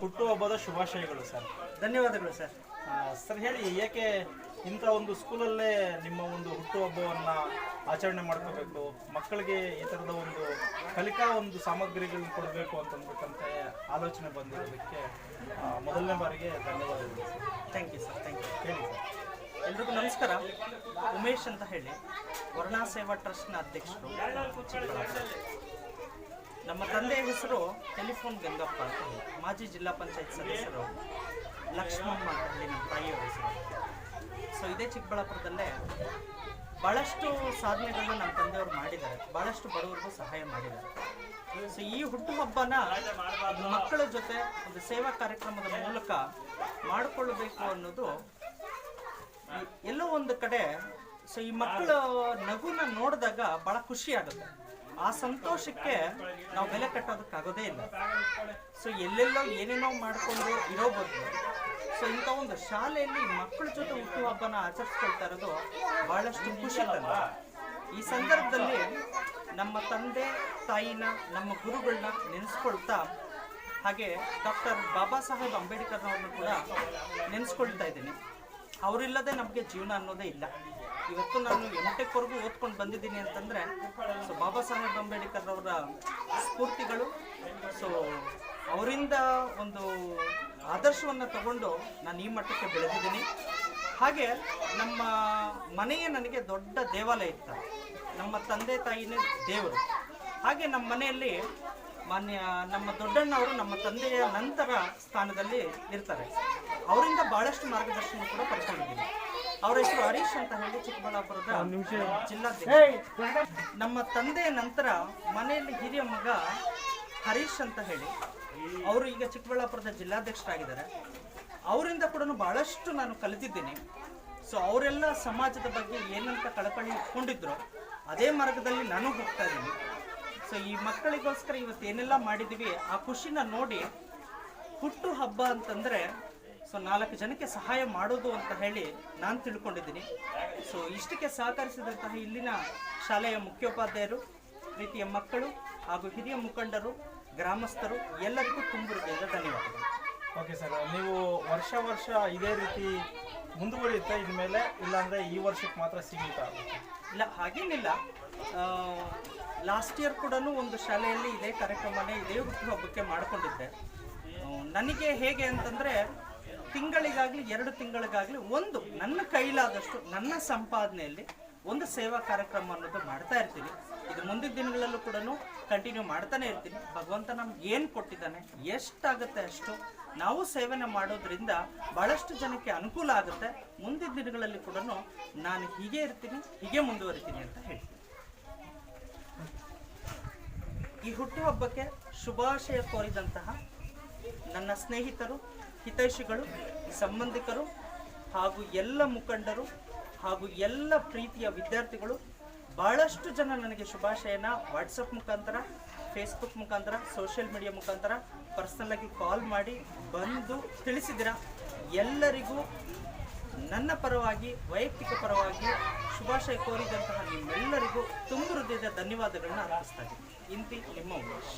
ಹುಟ್ಟುಹಬ್ಬದ ಶುಭಾಶಯಗಳು ಸರ್. ಧನ್ಯವಾದಗಳು ಸರ್. ಸರ್ ಹೇಳಿ ಏಕೆ ಇಂಥ ಒಂದು ಸ್ಕೂಲಲ್ಲೇ ನಿಮ್ಮ ಒಂದು ಹುಟ್ಟುಹಬ್ಬವನ್ನು ಆಚರಣೆ ಮಾಡ್ಕೋಬೇಕು? ಮಕ್ಕಳಿಗೆ ಈ ಥರದ ಒಂದು ಕಲಿಕಾ ಒಂದು ಸಾಮಗ್ರಿಗಳನ್ನ ಕೊಡಬೇಕು ಅಂತಂದ್ಬಿಟ್ಟಂತ ಆಲೋಚನೆ ಬಂದಿರೋದಕ್ಕೆ ಮೊದಲನೇ ಬಾರಿಗೆ ಧನ್ಯವಾದಗಳು sir. Thank you sir thank you ಹೇಳಿ ಸರ್. ಎಲ್ರಿಗೂ ನಮಸ್ಕಾರ. ಉಮೇಶ್ ಅಂತ ಹೇಳಿ ವರ್ಣಾ ಸೇವಾ ಟ್ರಸ್ಟ್ನ ಅಧ್ಯಕ್ಷರು. ನಮ್ಮ ತಂದೆಯ ಹೆಸರು ಟೆಲಿಫೋನ್ ಗಂಗಪ್ಪ ಅಂತ ಹೇಳಿ. ಮಾಜಿ ಜಿಲ್ಲಾ ಪಂಚಾಯತ್ ಸದಸ್ಯರು ಲಕ್ಷ್ಮಮ್ಮ ಅಂತ ನಮ್ಮ ತಾಯಿಯವರ ಹೆಸರು. ಸೊ ಇದೇ ಚಿಕ್ಕಬಳ್ಳಾಪುರದಲ್ಲೇ ಭಾಳಷ್ಟು ಸಾಧನೆಗಳನ್ನ ನಮ್ಮ ತಂದೆಯವರು ಮಾಡಿದ್ದಾರೆ. ಭಾಳಷ್ಟು ಬಡವರಿಗೂ ಸಹಾಯ ಮಾಡಿದ್ದಾರೆ. ಸೊ ಈ ಹುಟ್ಟುಹಬ್ಬನ ಮಕ್ಕಳ ಜೊತೆ ಒಂದು ಸೇವಾ ಕಾರ್ಯಕ್ರಮದ ಮೂಲಕ ಮಾಡಿಕೊಳ್ಳಬೇಕು ಅನ್ನೋದು ಎಲ್ಲೋ ಒಂದು ಕಡೆ. ಸೊ ಈ ಮಕ್ಕಳ ನಗುನ ನೋಡಿದಾಗ ಬಹಳ ಖುಷಿ ಆಗುತ್ತೆ. ಆ ಸಂತೋಷಕ್ಕೆ ನಾವು ಬೆಲೆ ಕಟ್ಟೋದಕ್ಕಾಗೋದೇ ಇಲ್ಲ. ಸೊ ಎಲ್ಲೆಲ್ಲೋ ಏನೇನೋ ಮಾಡಿಕೊಂಡು ಇರೋ ಬದಲು ಸೊ ಇಂಥ ಒಂದು ಶಾಲೆಯಲ್ಲಿ ಮಕ್ಕಳ ಜೊತೆ ಹುಟ್ಟುಹಬ್ಬನ ಆಚರಿಸ್ಕೊಳ್ತಾ ಇರೋದು ಬಹಳಷ್ಟು ಖುಷಿ ತಂದ. ಈ ಸಂದರ್ಭದಲ್ಲಿ ನಮ್ಮ ತಂದೆ, ತಾಯಿನ, ನಮ್ಮ ಗುರುಗಳನ್ನ ನೆನೆಸ್ಕೊಳ್ತಾ, ಹಾಗೆ ಡಾಕ್ಟರ್ ಬಾಬಾ ಸಾಹೇಬ್ ಅಂಬೇಡ್ಕರ್ ಅವ್ರನ್ನ ಕೂಡ ನೆನೆಸ್ಕೊಳ್ತಾ ಇದ್ದೀನಿ. ಅವರಿಲ್ಲದೆ ನಮಗೆ ಜೀವನ ಅನ್ನೋದೇ ಇಲ್ಲ. ಇವತ್ತು ನಾನು ಎಂ ಓದ್ಕೊಂಡು ಬಂದಿದ್ದೀನಿ ಅಂತಂದರೆ, ಸೊ ಬಾಬಾ ಸಾಹೇಬ್ ಅಂಬೇಡ್ಕರ್ ಅವರ ಸ್ಫೂರ್ತಿಗಳು, ಸೊ ಅವರಿಂದ ಒಂದು ಆದರ್ಶವನ್ನು ತಗೊಂಡು ನಾನು ಈ ಮಟ್ಟಕ್ಕೆ ಬೆಳೆದಿದ್ದೀನಿ. ಹಾಗೆ ನಮ್ಮ ಮನೆಯೇ ನನಗೆ ದೊಡ್ಡ ದೇವಾಲಯ ಇತ್ತು. ನಮ್ಮ ತಂದೆ ತಾಯಿನೇ ದೇವರು. ಹಾಗೆ ನಮ್ಮ ಮನೆಯಲ್ಲಿ ಮಾನ್ಯ ನಮ್ಮ ದೊಡ್ಡಣ್ಣವರು ನಮ್ಮ ತಂದೆಯ ನಂತರ ಸ್ಥಾನದಲ್ಲಿ ಇರ್ತಾರೆ. ಅವರಿಂದ ಬಹಳಷ್ಟು ಮಾರ್ಗದರ್ಶನ ಕೂಡ ಪಡ್ಕೊಂಡಿದ್ದೀನಿ. ಅವರ ಹೆಸರು ಹರೀಶ್ ಅಂತ ಹೇಳಿ ಚಿಕ್ಕಬಳ್ಳಾಪುರದ ಜಿಲ್ಲಾಧ್ಯಕ್ಷ. ನಮ್ಮ ತಂದೆಯ ನಂತರ ಮನೆಯಲ್ಲಿ ಹಿರಿಯ ಮಗ ಹರೀಶ್ ಅಂತ ಹೇಳಿ. ಅವರು ಈಗ ಚಿಕ್ಕಬಳ್ಳಾಪುರದ ಜಿಲ್ಲಾಧ್ಯಕ್ಷರಾಗಿದ್ದಾರೆ. ಅವರಿಂದ ಕೂಡ ಬಹಳಷ್ಟು ನಾನು ಕಲಿತಿದ್ದೀನಿ. ಸೊ ಅವರೆಲ್ಲ ಸಮಾಜದ ಬಗ್ಗೆ ಏನಂತ ಕಳಕಳಿ ಇಟ್ಕೊಂಡಿದ್ರು ಅದೇ ಮಾರ್ಗದಲ್ಲಿ ನಾನು ಹೋಗ್ತಾ ಇದ್ದೀನಿ. ಸೊ ಈ ಮಕ್ಕಳಿಗೋಸ್ಕರ ಇವತ್ತು ಏನೆಲ್ಲ ಮಾಡಿದ್ದೀವಿ, ಆ ಖುಷಿನ ನೋಡಿ ಹುಟ್ಟು ಹಬ್ಬ ಅಂತಂದರೆ ಸೊ ನಾಲ್ಕು ಜನಕ್ಕೆ ಸಹಾಯ ಮಾಡೋದು ಅಂತ ಹೇಳಿ ನಾನು ತಿಳ್ಕೊಂಡಿದ್ದೀನಿ. ಸೊ ಇಷ್ಟಕ್ಕೆ ಸಹಕರಿಸಿದಂತಹ ಇಲ್ಲಿನ ಶಾಲೆಯ ಮುಖ್ಯೋಪಾಧ್ಯಾಯರು, ಪ್ರೀತಿಯ ಮಕ್ಕಳು ಹಾಗೂ ಹಿರಿಯ ಮುಖಂಡರು, ಗ್ರಾಮಸ್ಥರು, ಎಲ್ಲರಿಗೂ ತುಂಬ ಹೃದಯದ ಧನ್ಯವಾದಗಳು. ಓಕೆ ಸರ್ ನೀವು ವರ್ಷ ವರ್ಷ ಇದೇ ರೀತಿ ಮುಂದುವರಿಯುತ್ತಾ ಇನ್ಮೇಲೆ ಇಲ್ಲಾಂದ್ರೆ ಈ ವರ್ಷಕ್ಕೆ ಮಾತ್ರ ಸೀಮಿತ ಇಲ್ಲ, ಹಾಗೇನಿಲ್ಲ. ಲಾಸ್ಟ್ ಇಯರ್ ಕೂಡ ಒಂದು ಶಾಲೆಯಲ್ಲಿ ಇದೇ ಕಾರ್ಯಕ್ರಮನೇ, ಇದೇ ಹುಟ್ಟುಹಬ್ಬಕ್ಕೆ ಮಾಡಿಕೊಂಡಿದ್ದೆ. ನನಗೆ ಹೇಗೆ ಅಂತಂದರೆ, ತಿಂಗಳಿಗಾಗಲಿ, ಎರಡು ತಿಂಗಳಿಗಾಗಲಿ ಒಂದು, ನನ್ನ ಕೈಲಾದಷ್ಟು, ನನ್ನ ಸಂಪಾದನೆಯಲ್ಲಿ ಒಂದು ಸೇವಾ ಕಾರ್ಯಕ್ರಮ ಅನ್ನೋದು ಮಾಡ್ತಾ ಇರ್ತೀನಿ. ಮುಂದಿನ ದಿನಗಳಲ್ಲೂ ಕೂಡ ಕಂಟಿನ್ಯೂ ಮಾಡ್ತಾನೆ ಇರ್ತೀನಿ. ಭಗವಂತ ನಮ್ಗೆ ಏನು ಕೊಟ್ಟಿದ್ದಾನೆ, ಎಷ್ಟಾಗುತ್ತೆ ಅಷ್ಟು ನಾವು ಸೇವನೆ ಮಾಡೋದ್ರಿಂದ ಬಹಳಷ್ಟು ಜನಕ್ಕೆ ಅನುಕೂಲ ಆಗುತ್ತೆ. ಮುಂದಿನ ದಿನಗಳಲ್ಲಿ ಕೂಡ ನಾನು ಹೀಗೆ ಇರ್ತೀನಿ, ಹೀಗೆ ಮುಂದುವರಿತೀನಿ ಅಂತ ಹೇಳ್ತೀನಿ. ಈ ಹುಟ್ಟುಹಬ್ಬಕ್ಕೆ ಶುಭಾಶಯ ಕೋರಿದಂತಹ ನನ್ನ ಸ್ನೇಹಿತರು, ಹಿತೈಷಿಗಳು, ಸಂಬಂಧಿಕರು ಹಾಗೂ ಎಲ್ಲ ಮುಖಂಡರು ಹಾಗೂ ಎಲ್ಲ ಪ್ರೀತಿಯ ವಿದ್ಯಾರ್ಥಿಗಳು ಬಹಳಷ್ಟು ಜನ ನನಗೆ ಶುಭಾಶಯನ ವಾಟ್ಸಪ್ ಮುಖಾಂತರ ಫೇಸ್ಬುಕ್ ಮುಖಾಂತರ ಸೋಷಿಯಲ್ ಮೀಡಿಯಾ ಮುಖಾಂತರ ಪರ್ಸ್ನಲ್ಲಾಗಿ ಕಾಲ್ ಮಾಡಿ ಬಂದು ತಿಳಿಸಿದಿರ ಎಲ್ಲರಿಗೂ ನನ್ನ ಪರವಾಗಿ, ವೈಯಕ್ತಿಕ ಪರವಾಗಿ ಶುಭಾಶಯ ಕೋರಿದಂತಹ ನಿಮ್ಮೆಲ್ಲರಿಗೂ ತುಂಬ ಹೃದಯದ ಧನ್ಯವಾದಗಳನ್ನು ಅರ್ಪಿಸ್ತಾ ಇದ್ದೀನಿ. ಇಂತಿ ನಿಮ್ಮ ಉಮೇಶ್.